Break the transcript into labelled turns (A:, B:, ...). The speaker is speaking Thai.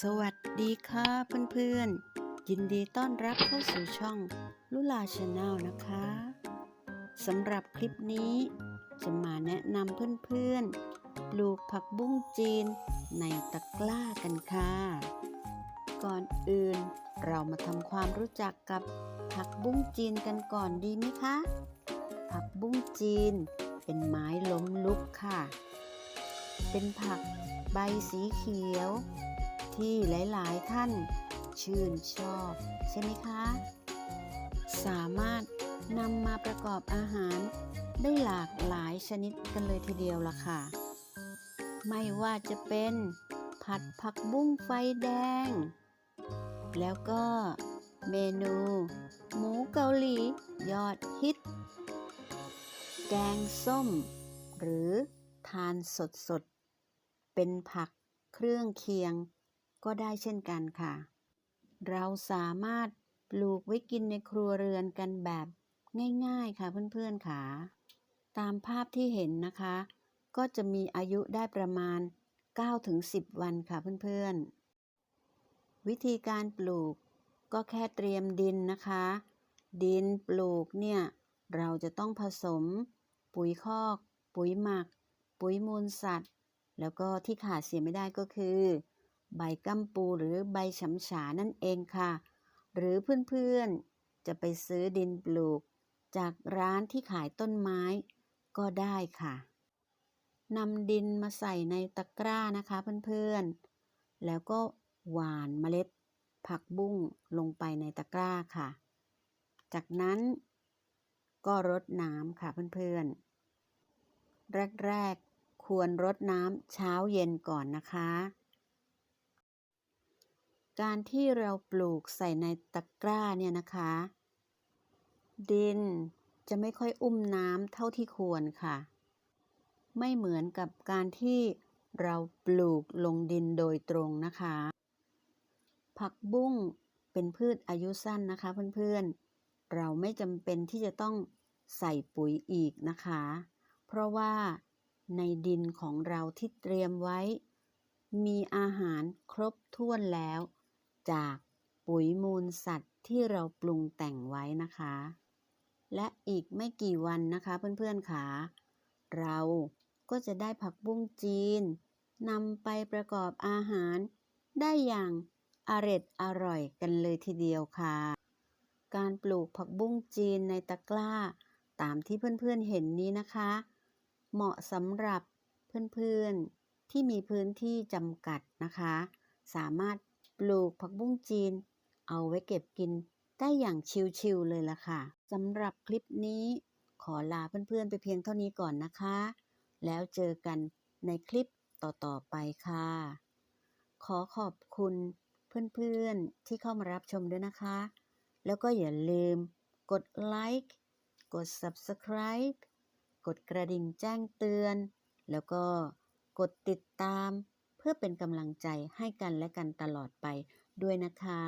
A: สวัสดีค่ะเพื่อนๆ ยินดีต้อนรับเข้าสู่ช่องลุลาชาแนลนะคะสำหรับคลิปนี้จะมาแนะนำเพื่อนๆ ปลูกผักบุ้งจีนในตะกร้ากันค่ะ ก่อนอื่นเรามาทำความรู้จักกับผักบุ้งจีนกันก่อนดีไหมคะ ผักบุ้งจีนเป็นไม้ล้มลุกค่ะ เป็นผักใบสีเขียว ที่หลาย ๆ ท่านชื่นชอบ ใช่ไหมคะ สามารถนำมาประกอบอาหารได้หลากหลายชนิดกันเลยทีเดียวล่ะค่ะ ไม่ว่าจะเป็นผัดผักบุ้งไฟแดง แล้วก็เมนู หมูเกาหลี ยอดฮิต แกงส้ม หรือทานสดๆ เป็นผักเครื่องเคียง ก็ได้เช่นกันค่ะ เราสามารถปลูกไว้กินในครัวเรือนกันแบบง่ายๆค่ะเพื่อนๆค่ะ ตามภาพที่เห็นนะคะ ก็จะมีอายุได้ประมาณ 9-10 วันค่ะเพื่อนๆ วิธีการปลูกก็แค่เตรียมดินนะคะ ดินปลูกเนี่ย เราจะต้องผสม ปุ๋ยคอก ปุ๋ยหมัก ปุ๋ยมูลสัตว์ แล้วก็ที่ขาดเสียไม่ได้ก็คือ ใบกัมปูหรือใบฉำฉานั่นเองค่ะ หรือเพื่อนๆ จะไปซื้อดินปลูก จากร้านที่ขายต้นไม้ก็ได้ค่ะนำดินมาใส่ในตะกร้านะคะเพื่อนๆ แล้วก็หว่านเมล็ด ผักบุ้งลงไปในตะกร้าค่ะ จากนั้นก็รดน้ำค่ะเพื่อนๆ แรกๆ ควรรดน้ำเช้าเย็นก่อนนะคะ การที่เราปลูกใส่ในตะกร้าเนี่ยนะคะ ดินจะไม่ค่อยอุ้มน้ำเท่าที่ควรค่ะ ไม่เหมือนกับการที่เราปลูกลงดินโดยตรงนะคะ ผักบุ้งเป็นพืชอายุสั้นนะคะเพื่อนๆ เราไม่จำเป็นที่จะต้องใส่ปุ๋ยอีกนะคะ เพราะว่าในดินของเราที่เตรียมไว้ มีอาหารครบถ้วนแล้ว จากปุ๋ยมูลสัตว์ที่เราปรุงแต่งไว้นะคะ และอีกไม่กี่วันนะคะเพื่อนๆค่ะเราก็จะได้ผักบุ้งจีนนำไปประกอบอาหาร ได้อย่างอร็ดอร่อยกันเลยทีเดียวค่ะ การปลูกผักบุ้งจีนในตะกร้า ตามที่เพื่อนๆเห็นนี้นะคะ เหมาะสำหรับเพื่อนๆที่มีพื้นที่จำกัดนะคะ สามารถ ปลูกผักบุ้งจีน เอาไว้เก็บกินได้อย่างชิวๆเลยล่ะค่ะสำหรับคลิปนี้ขอลาเพื่อนๆไปเพียงเท่านี้ก่อนนะคะ แล้วเจอกันในคลิปต่อๆไปค่ะ ขอขอบคุณเพื่อนๆที่เข้ามารับชมด้วยนะคะ แล้วก็อย่าลืมกดไลค์กด Subscribe กดกระดิ่งแจ้งเตือน แล้วก็กดติดตาม พื่อเป็นกำลังใจให้กันและกันตลอดไปด้วยนะคะ